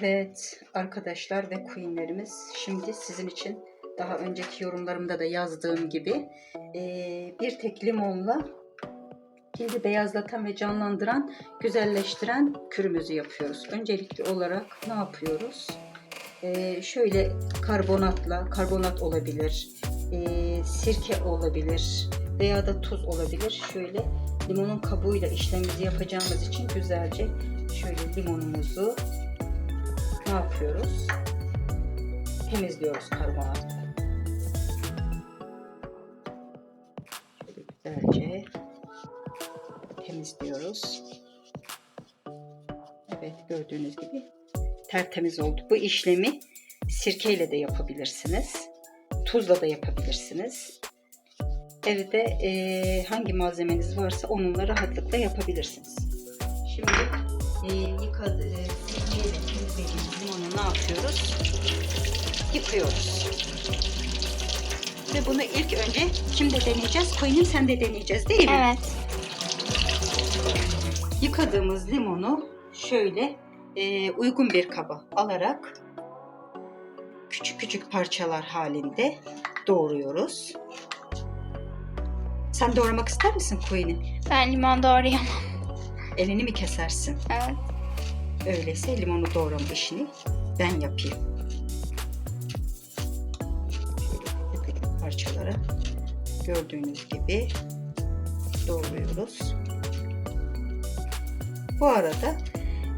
Evet arkadaşlar ve queenlerimiz şimdi sizin için daha önceki yorumlarımda da yazdığım gibi bir tek limonla cildi beyazlatan ve canlandıran, güzelleştiren kürümüzü yapıyoruz. Öncelikli olarak ne yapıyoruz? Şöyle karbonatla, karbonat olabilir, sirke olabilir veya da tuz olabilir. Şöyle limonun kabuğuyla işlemimizi yapacağımız için güzelce şöyle limonumuzu ne yapıyoruz? Temizliyoruz karbonatla. Şöyle güzelce temizliyoruz. Evet gördüğünüz gibi tertemiz oldu. Bu işlemi sirkeyle de yapabilirsiniz. Tuzla da yapabilirsiniz. Evde eee, hangi malzemeniz varsa onunla rahatlıkla yapabilirsiniz. Şimdi eee yıkadı, eee, temizlediğimiz limonu ne yapıyoruz? Yıkıyoruz. Ve bunu ilk önce kimde deneyeceğiz? Koyunum sen de deneyeceğiz değil mi? Evet. Yıkadığımız limonu şöyle e, uygun bir kaba alarak küçük küçük parçalar halinde doğruyoruz. Sen doğramak ister misin Queen'i? Ben limon doğrayamam. Elini mi kesersin? Evet. Öyleyse limonu doğrama işini ben yapayım. Şöyle parçalara gördüğünüz gibi doğruyoruz. Bu arada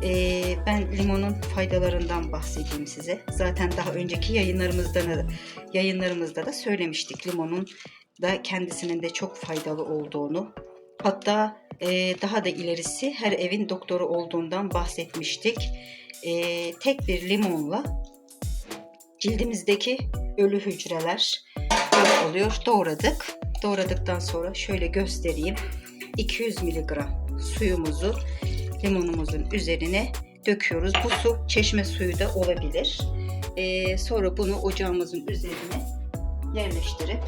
eee, ben limonun faydalarından bahsedeyim size. Zaten daha önceki yayınlarımızda da, yayınlarımızda da söylemiştik limonun da kendisinin de çok faydalı olduğunu. Hatta daha da ilerisi her evin doktoru olduğundan bahsetmiştik. Eee, tek bir limonla cildimizdeki ölü hücreler yok oluyor. Doğradık. Doğradıktan sonra şöyle göstereyim. 200 miligram suyumuzu limonumuzun üzerine döküyoruz. Bu su çeşme suyu da olabilir. Ee, sonra bunu ocağımızın üzerine yerleştirip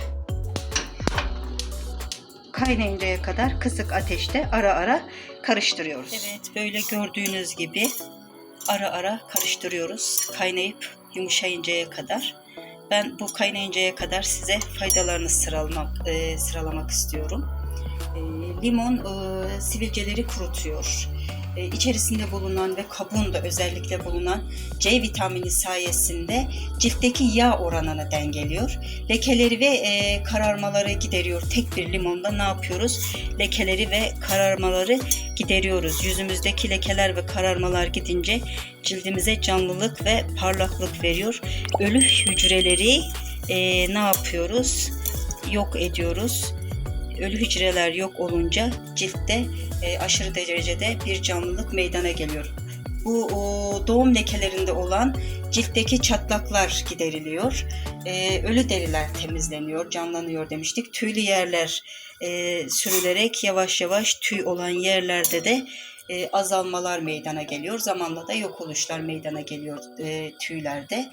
kaynayıncaya kadar kısık ateşte ara ara karıştırıyoruz. Evet böyle gördüğünüz gibi ara ara karıştırıyoruz. Kaynayıp yumuşayıncaya kadar. Ben bu kaynayıncaya kadar size faydalarını sıralamak, e, sıralamak istiyorum. E, limon e, sivilceleri kurutuyor. E, içerisinde bulunan ve kabuğunda özellikle bulunan C vitamini sayesinde ciltteki yağ oranını dengeliyor. Lekeleri ve e, kararmaları gideriyor. Tek bir limonda ne yapıyoruz? Lekeleri ve kararmaları gideriyoruz. Yüzümüzdeki lekeler ve kararmalar gidince cildimize canlılık ve parlaklık veriyor. Ölü hücreleri e, ne yapıyoruz? Yok ediyoruz. Ölü hücreler yok olunca ciltte e, aşırı derecede bir canlılık meydana geliyor. Bu o, doğum lekelerinde olan ciltteki çatlaklar gideriliyor. E, ölü deriler temizleniyor, canlanıyor demiştik. Tüylü yerler e, sürülerek yavaş yavaş tüy olan yerlerde de e, azalmalar meydana geliyor. Zamanla da yok oluşlar meydana geliyor e, tüylerde.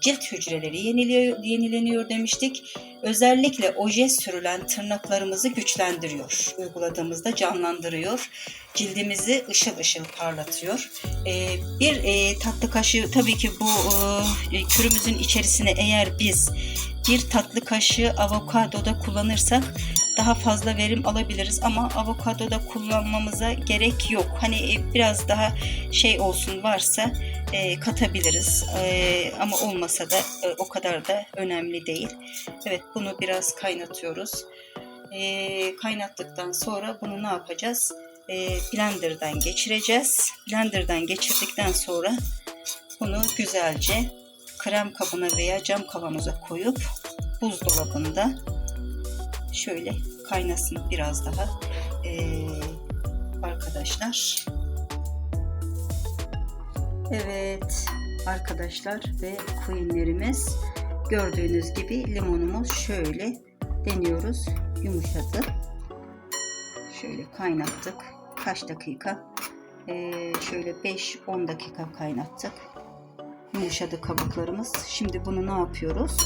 Cilt hücreleri yeniliyor, yenileniyor demiştik. Özellikle oje sürülen tırnaklarımızı güçlendiriyor. Uyguladığımızda canlandırıyor. Cildimizi ışıl ışıl parlatıyor. E, bir e, tatlı kaşığı tabii ki bu e, kürümüzün içerisine eğer biz bir tatlı kaşığı avokado da kullanırsak daha fazla verim alabiliriz ama avokado da kullanmamıza gerek yok. Hani e, biraz daha şey olsun varsa e, katabiliriz E, ama olmasa da e, o kadar da önemli değil. Evet bunu biraz kaynatıyoruz. E, kaynattıktan sonra bunu ne yapacağız? E, blenderdan geçireceğiz. Blenderdan geçirdikten sonra bunu güzelce krem kabına veya cam kavanoza koyup buzdolabında şöyle kaynasın biraz daha ee, arkadaşlar. Evet arkadaşlar ve queenlerimiz gördüğünüz gibi limonumuz şöyle deniyoruz yumuşadı. Şöyle kaynattık. Kaç dakika? Ee, şöyle 5-10 dakika kaynattık. Yumuşadı kabuklarımız. Şimdi bunu ne yapıyoruz?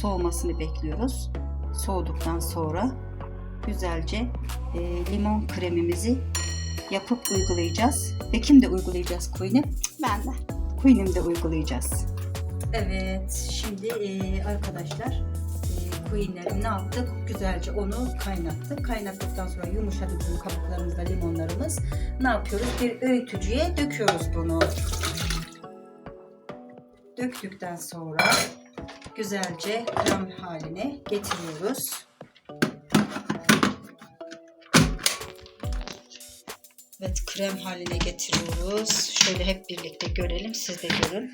Soğumasını bekliyoruz. Soğuduktan sonra güzelce e, limon kremimizi yapıp uygulayacağız. Ve kimde uygulayacağız Queen'i? Ben de. queen'imde uygulayacağız. Evet, şimdi e, arkadaşlar e, queen'lerim ne yaptık? Güzelce onu kaynattık. Kaynattıktan sonra yumuşadı bizim kabuklarımızda limonlarımız. Ne yapıyoruz? Bir öğütücüye döküyoruz bunu. Döktükten sonra güzelce krem haline getiriyoruz. Evet krem haline getiriyoruz. Şöyle hep birlikte görelim. Siz de görün.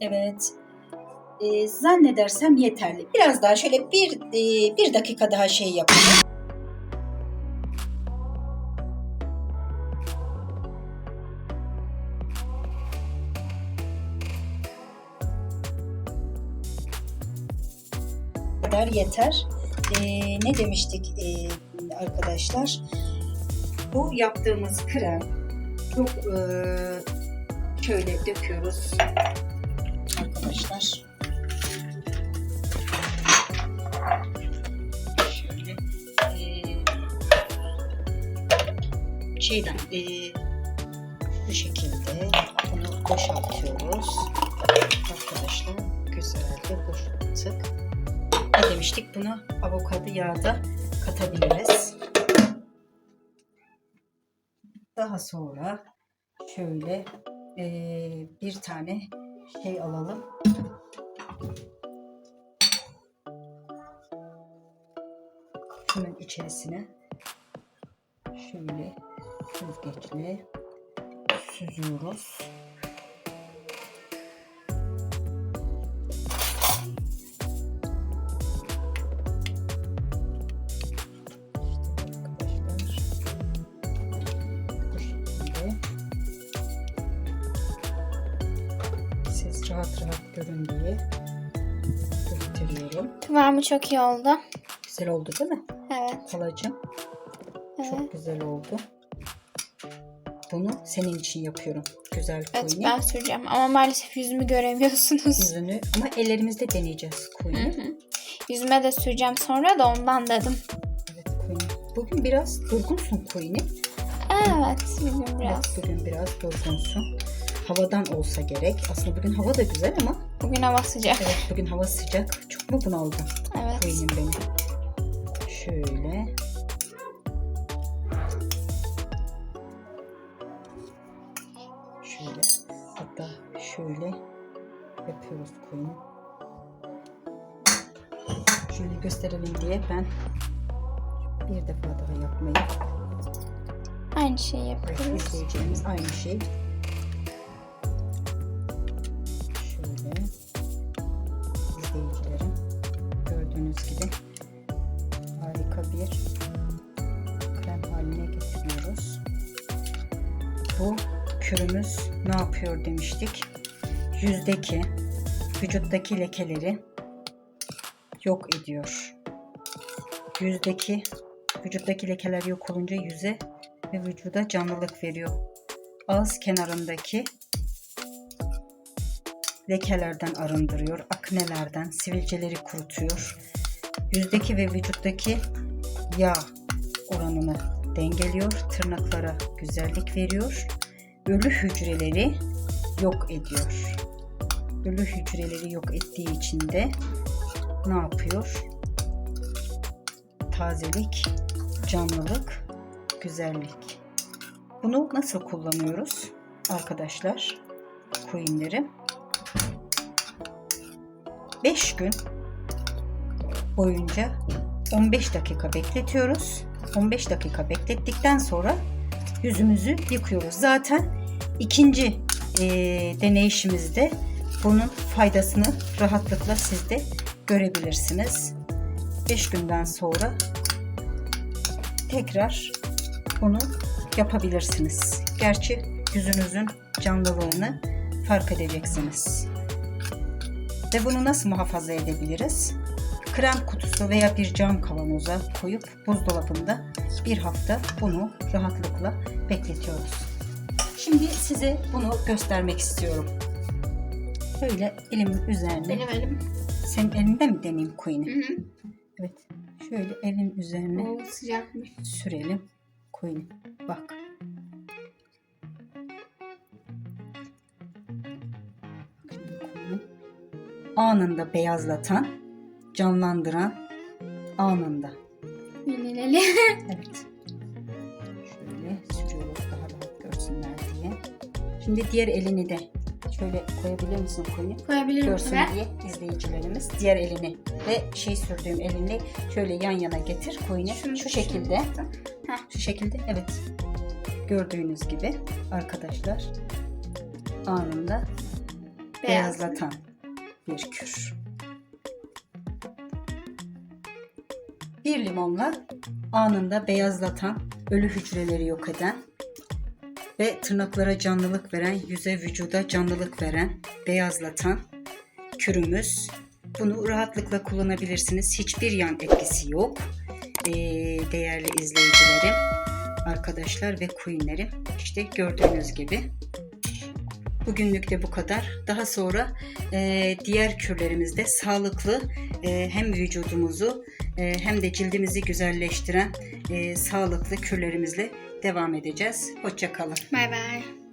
Evet. Ee, zannedersem yeterli. Biraz daha şöyle bir, e, bir dakika daha şey yapalım. Kadar yeter. Ee, ne demiştik e, arkadaşlar? Bu yaptığımız krem çok e, şöyle döküyoruz arkadaşlar. Şeyden eee, bu şekilde bunu boşaltıyoruz. Arkadaşlar güzelce boşalttık. Ne demiştik? Bunu avokado yağı da katabiliriz. Daha sonra şöyle eee, bir tane şey alalım. Şunun içerisine şöyle süzgeçle süzüyoruz. Siz rahat rahat görün diye gösteriyorum. Kıvamı çok iyi oldu. Güzel oldu değil mi? Evet. Halacığım? evet. Çok güzel oldu. Bunu senin için yapıyorum. Güzel Evet koyunu. ben süreceğim ama maalesef yüzümü göremiyorsunuz. Yüzünü ama ellerimizde deneyeceğiz hı. Yüzüme de süreceğim sonra da ondan dedim. Evet koyunu. Bugün biraz durgunsun koyunu. Evet bugün biraz. Evet, bugün biraz durgunsun. Havadan olsa gerek. Aslında bugün hava da güzel ama Bugün hava sıcak. evet bugün hava sıcak. Çok mu bunaldın Evet. koyunum benim? Şöyle. Hatta şöyle yapıyoruz koyunu. Şöyle gösterelim diye ben bir defa daha yapmayı Aynı Evet, yapıyoruz. izleyeceğimiz aynı şey. Şöyle izleyicilerim gördüğünüz gibi harika bir krem haline getiriyoruz. Bu kürümüz ne yapıyor demiştik. Yüzdeki vücuttaki lekeleri yok ediyor. Yüzdeki vücuttaki lekeler yok olunca yüze ve vücuda canlılık veriyor. Ağız kenarındaki lekelerden arındırıyor, aknelerden, sivilceleri kurutuyor. Yüzdeki ve vücuttaki yağ oranını dengeliyor, tırnaklara güzellik veriyor, ölü hücreleri yok ediyor. Ölü hücreleri yok ettiği için de ne yapıyor? Tazelik, canlılık, güzellik. Bunu nasıl kullanıyoruz arkadaşlar? Coinleri. 5 gün boyunca 15 dakika bekletiyoruz. 15 dakika beklettikten sonra yüzümüzü yıkıyoruz. Zaten ikinci e, deneyişimizde bunun faydasını rahatlıkla siz de görebilirsiniz. 5 günden sonra tekrar bunu yapabilirsiniz. Gerçi yüzünüzün canlılığını fark edeceksiniz. Ve bunu nasıl muhafaza edebiliriz? Krem kutusu veya bir cam kavanoza koyup buzdolabında bir hafta bunu rahatlıkla bekletiyoruz. Şimdi size bunu göstermek istiyorum. Böyle elimin üzerine. Benim elim. Senin elinde mi Hı koyunu? hı. Evet. Şöyle elin üzerine Oo, sıcakmış. sürelim koyunu. Bak. Anında beyazlatan, canlandıran anında. Yenileli. Evet. Şöyle sürüyoruz daha rahat görsünler diye. Şimdi diğer elini de şöyle koyabilir misin koyunu? Koyabilirim Görsün buraya. diye izleyicilerimiz diğer elini ve şey sürdüğüm elini şöyle yan yana getir koyunu. Şunu- Şu şekilde. Heh. Şu şekilde evet. Gördüğünüz gibi arkadaşlar anında Beyaz. beyazlatan bir kür. Bir limonla anında beyazlatan, ölü hücreleri yok eden ve tırnaklara canlılık veren, yüze vücuda canlılık veren, beyazlatan kürümüz. Bunu rahatlıkla kullanabilirsiniz. Hiçbir yan etkisi yok. Ee, değerli izleyicilerim, arkadaşlar ve queenlerim. İşte gördüğünüz gibi. Bugünlük de bu kadar. Daha sonra e, diğer kürlerimizde sağlıklı hem vücudumuzu e, hem de cildimizi güzelleştiren e, sağlıklı kürlerimizle devam edeceğiz. Hoşçakalın. Bay bay.